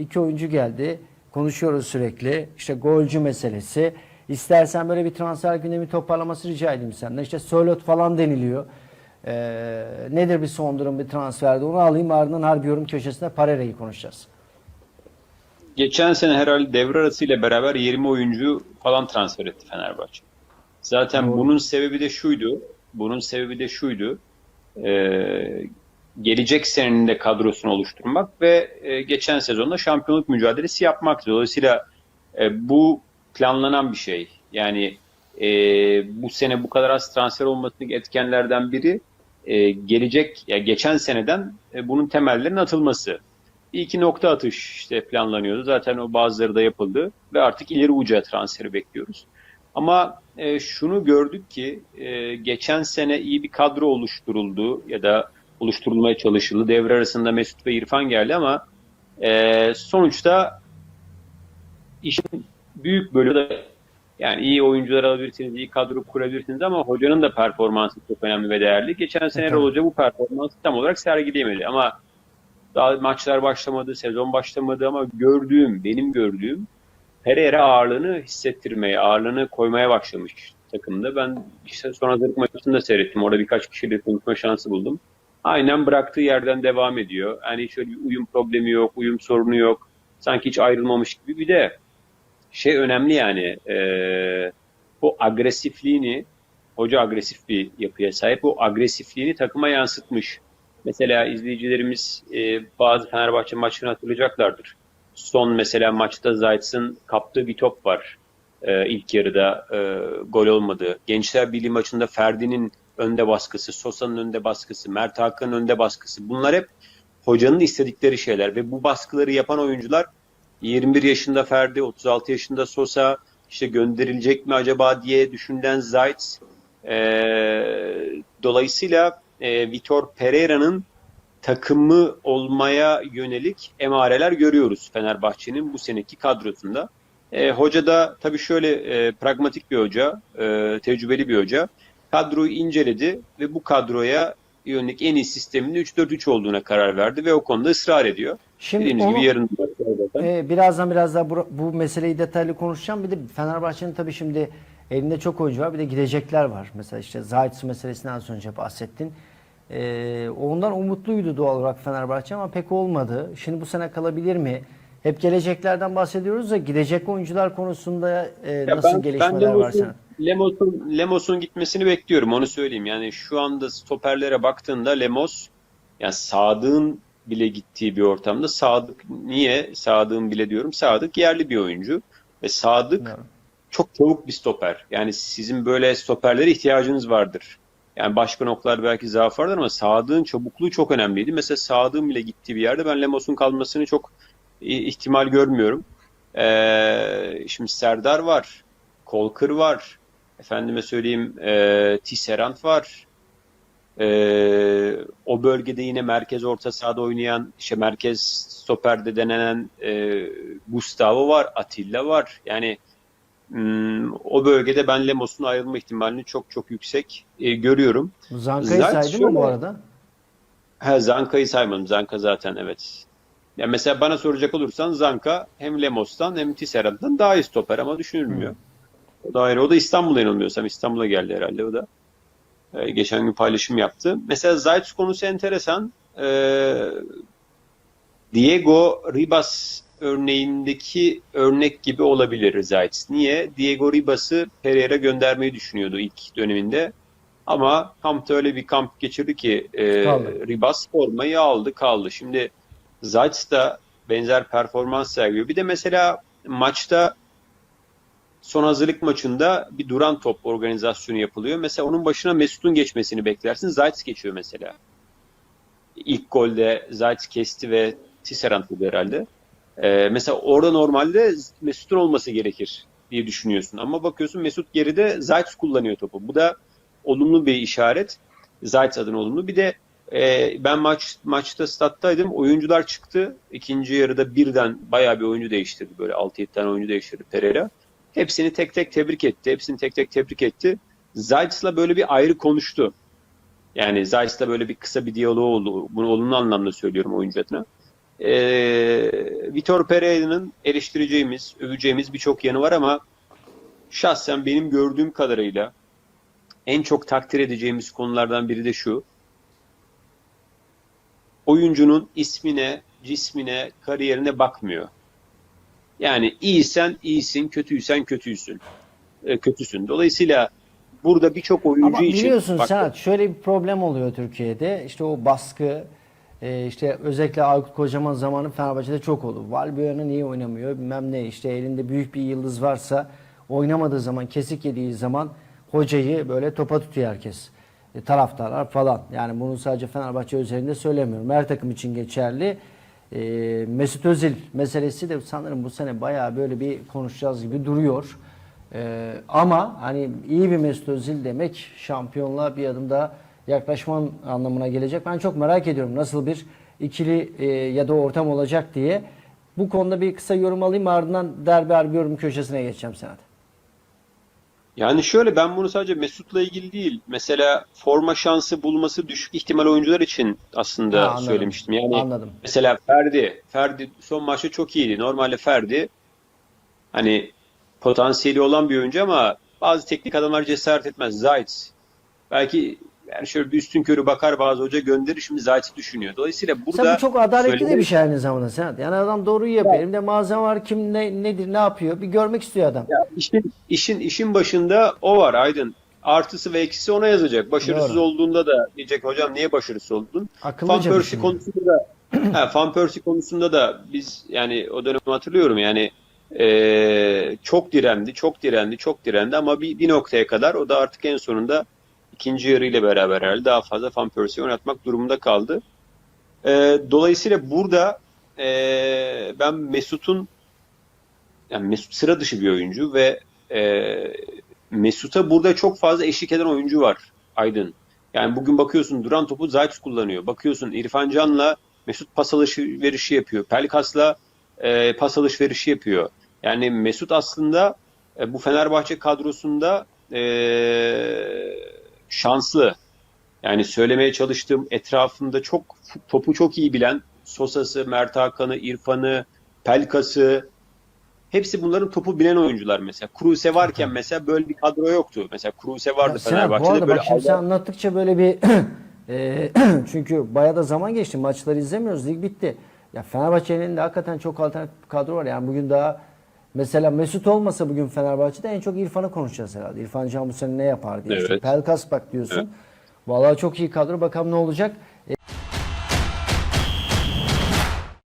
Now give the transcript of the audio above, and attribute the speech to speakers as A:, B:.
A: İki oyuncu geldi. Konuşuyoruz sürekli. İşte golcü meselesi. İstersen böyle bir transfer gündemi toparlaması rica edeyim senden. İşte Sörlot falan deniliyor. Ee, nedir bir son durum bir transferde onu alayım ardından harbi yorum köşesinde Parera'yı konuşacağız.
B: Geçen sene herhalde devre arasıyla beraber 20 oyuncu falan transfer etti Fenerbahçe. Zaten
A: Doğru.
B: bunun sebebi de şuydu. Bunun sebebi de şuydu. Ee, gelecek senenin de kadrosunu oluşturmak ve e, geçen sezonda şampiyonluk mücadelesi yapmak. Dolayısıyla e, bu planlanan bir şey. Yani e, bu sene bu kadar az transfer olmasındaki etkenlerden biri e, gelecek, ya geçen seneden e, bunun temellerinin atılması. Bir iki nokta atış işte planlanıyordu. Zaten o bazıları da yapıldı ve artık ileri uca transferi bekliyoruz. Ama e, şunu gördük ki e, geçen sene iyi bir kadro oluşturuldu ya da oluşturulmaya çalışıldı. Devre arasında Mesut ve İrfan geldi ama e, sonuçta işin büyük bölümü de yani iyi oyuncular alabilirsiniz, iyi kadro kurabilirsiniz ama hocanın da performansı çok önemli ve değerli. Geçen sene
A: tabii.
B: Hoca bu performansı tam olarak sergileyemedi ama daha maçlar başlamadı, sezon başlamadı ama gördüğüm, benim gördüğüm Pereira ağırlığını hissettirmeye, ağırlığını koymaya başlamış takımda. Ben işte son hazırlık maçını da seyrettim. Orada birkaç kişiyle konuşma şansı buldum. Aynen bıraktığı yerden devam ediyor. Yani şöyle bir uyum problemi yok, uyum sorunu yok. Sanki hiç ayrılmamış gibi. Bir de şey önemli yani e, bu agresifliğini hoca agresif bir yapıya sahip. Bu agresifliğini takıma yansıtmış. Mesela izleyicilerimiz e, bazı Fenerbahçe maçını hatırlayacaklardır. Son mesela maçta Zayt'sın kaptığı bir top var. E, ilk yarıda e, gol olmadı. Gençler Birliği maçında Ferdi'nin önde baskısı, Sosa'nın önde baskısı, Mert Hakan'ın önde baskısı. Bunlar hep hocanın istedikleri şeyler ve bu baskıları yapan oyuncular 21 yaşında Ferdi, 36 yaşında Sosa, işte gönderilecek mi acaba diye düşünülen Zayt. Ee, dolayısıyla e, Vitor Pereira'nın takımı olmaya yönelik emareler görüyoruz Fenerbahçe'nin bu seneki kadrosunda. E, hoca da tabii şöyle e, pragmatik bir hoca, e, tecrübeli bir hoca. Kadroyu inceledi ve bu kadroya yönelik en iyi sistemin 3-4-3 olduğuna karar verdi ve o konuda ısrar ediyor.
A: Şimdi
B: Dediğimiz
A: onu-
B: gibi yarın.
A: Ee, birazdan biraz daha bu, bu meseleyi detaylı konuşacağım. Bir de Fenerbahçe'nin tabii şimdi elinde çok oyuncu var. Bir de gidecekler var. Mesela işte Zayt meselesinden az önce bahsettin. Ee, ondan umutluydu doğal olarak Fenerbahçe ama pek olmadı. Şimdi bu sene kalabilir mi? Hep geleceklerden bahsediyoruz da gidecek oyuncular konusunda e,
B: Ya
A: nasıl
B: ben,
A: gelişmeler
B: ben
A: var senin?
B: Lemos'un, Lemos'un gitmesini bekliyorum onu söyleyeyim. Yani şu anda stoperlere baktığında Lemos yani Sadık'ın bile gittiği bir ortamda Sadık niye Sadık'ın bile diyorum Sadık yerli bir oyuncu ve Sadık
A: Doğru.
B: çok çabuk bir stoper. Yani sizin böyle stoperlere ihtiyacınız vardır. Yani başka noktalar belki zaaf vardır ama Sadık'ın çabukluğu çok önemliydi. Mesela Sadık'ın bile gittiği bir yerde ben Lemos'un kalmasını çok ihtimal görmüyorum. Ee, şimdi Serdar var, Kolkır var, efendime söyleyeyim e, Tisserand var. Ee, o bölgede yine merkez orta sahada oynayan, işte merkez stoperde denenen e, Gustavo var, Atilla var. Yani Hmm, o bölgede ben Lemos'un ayrılma ihtimalini çok çok yüksek e, görüyorum.
A: Zanka'yı saydın mı bu arada?
B: Ha, Zanka'yı saymadım. Zanka zaten evet. Ya mesela bana soracak olursan Zanka hem Lemos'tan hem Tisserand'dan daha iyi stoper ama düşünülmüyor. O da ayrı. O da İstanbul'a yanılmıyorsam İstanbul'a geldi herhalde o da. Ee, geçen gün paylaşım yaptı. Mesela Zayt konusu enteresan. Ee, Diego Ribas örneğindeki örnek gibi olabilir Zayt. Niye? Diego Ribas'ı Pereira göndermeyi düşünüyordu ilk döneminde. Ama kampta öyle bir kamp geçirdi ki e,
A: Kaldı.
B: Ribas formayı aldı kaldı. Şimdi Zayt da benzer performans sergiliyor. Bir de mesela maçta son hazırlık maçında bir duran top organizasyonu yapılıyor. Mesela onun başına Mesut'un geçmesini beklersin. Zayt geçiyor mesela. İlk golde Zayt kesti ve Tisserand herhalde. Ee, mesela orada normalde Mesut'un olması gerekir diye düşünüyorsun. Ama bakıyorsun Mesut geride Zayt kullanıyor topu. Bu da olumlu bir işaret. Zayt adına olumlu. Bir de e, ben maç maçta stat'taydım. Oyuncular çıktı. İkinci yarıda birden bayağı bir oyuncu değiştirdi. Böyle 6-7 tane oyuncu değiştirdi Pereira. Hepsini tek tek tebrik etti. Hepsini tek tek tebrik etti. Zayt'la böyle bir ayrı konuştu. Yani Zayt'la böyle bir kısa bir diyaloğu oldu. Bunu olumlu anlamda söylüyorum oyuncu adına. e, Vitor Pereira'nın eleştireceğimiz, öveceğimiz birçok yanı var ama şahsen benim gördüğüm kadarıyla en çok takdir edeceğimiz konulardan biri de şu. Oyuncunun ismine, cismine, kariyerine bakmıyor. Yani iyisen iyisin, kötüysen kötüysün. E, kötüsün. Dolayısıyla burada birçok oyuncu
A: Ama
B: için
A: biliyorsun
B: bak-
A: Serhat şöyle bir problem oluyor Türkiye'de. İşte o baskı e, işte özellikle Aykut Kocaman zamanı Fenerbahçe'de çok oldu. Valbuena niye oynamıyor bilmem ne işte elinde büyük bir yıldız varsa oynamadığı zaman kesik yediği zaman hocayı böyle topa tutuyor herkes. E, taraftarlar falan. Yani bunu sadece Fenerbahçe üzerinde söylemiyorum. Her takım için geçerli. E, Mesut Özil meselesi de sanırım bu sene bayağı böyle bir konuşacağız gibi duruyor. Ee, ama hani iyi bir Mesut Özil demek şampiyonluğa bir adım daha yaklaşman anlamına gelecek. Ben çok merak ediyorum nasıl bir ikili e, ya da ortam olacak diye. Bu konuda bir kısa yorum alayım ardından derbi yorum köşesine geçeceğim Senat.
B: Yani şöyle ben bunu sadece Mesut'la ilgili değil. Mesela forma şansı bulması düşük ihtimal oyuncular için aslında
A: Ha, anladım.
B: söylemiştim. Yani
A: Anladım.
B: mesela Ferdi, Ferdi son maçta çok iyiydi. Normalde Ferdi hani potansiyeli olan bir oyuncu ama bazı teknik adamlar cesaret etmez. Zayt belki yani şöyle bir üstün körü bakar bazı hoca gönderir şimdi Zayt'i düşünüyor. Dolayısıyla burada
A: bu çok adaletli de
B: söylediğim-
A: bir şey aynı zamanda Senat. Yani adam doğruyu yapıyor. Elimde malzeme var kim ne, nedir ne yapıyor bir görmek istiyor adam.
B: Ya işin, işin işin başında o var Aydın. Artısı ve eksisi ona yazacak. Başarısız
A: Doğru.
B: olduğunda da diyecek hocam niye başarısız oldun?
A: Akıllıca
B: Van Persie konusunda da ha, Van Persie konusunda da biz yani o dönemi hatırlıyorum yani eee, çok direndi, çok direndi, çok direndi ama bir, bir noktaya kadar o da artık en sonunda ikinci yarı ile beraber herhalde daha fazla Van Persie'yi oynatmak durumunda kaldı. Eee, dolayısıyla burada eee, ben Mesut'un yani Mesut sıra dışı bir oyuncu ve e, Mesut'a burada çok fazla eşlik eden oyuncu var Aydın. Yani bugün bakıyorsun duran topu Zayt kullanıyor. Bakıyorsun İrfan Can'la Mesut pas alışverişi yapıyor. Pelkas'la e, pas alışverişi yapıyor. Yani Mesut aslında e, bu Fenerbahçe kadrosunda e, şanslı. Yani söylemeye çalıştığım etrafında çok topu çok iyi bilen Sosa'sı, Mert Hakan'ı, İrfan'ı, Pelkas'ı hepsi bunların topu bilen oyuncular mesela. Kruse varken mesela böyle bir kadro yoktu. Mesela Kruse vardı
A: Ya Senat, bu
B: Fenerbahçe'de
A: arada
B: böyle
A: bak şimdi sen anlattıkça böyle bir e, çünkü bayağı da zaman geçti. Maçları izlemiyoruz. Lig bitti. Ya Fenerbahçe'nin de hakikaten çok alternatif kadro var. Yani bugün daha mesela Mesut olmasa bugün Fenerbahçe'de en çok İrfan'ı konuşacağız herhalde. İrfan Can bu sene ne yapar diye. İşte
B: Evet.
A: Pelkas bak diyorsun.
B: Evet.
A: Vallahi çok iyi kadro. Bakalım ne olacak.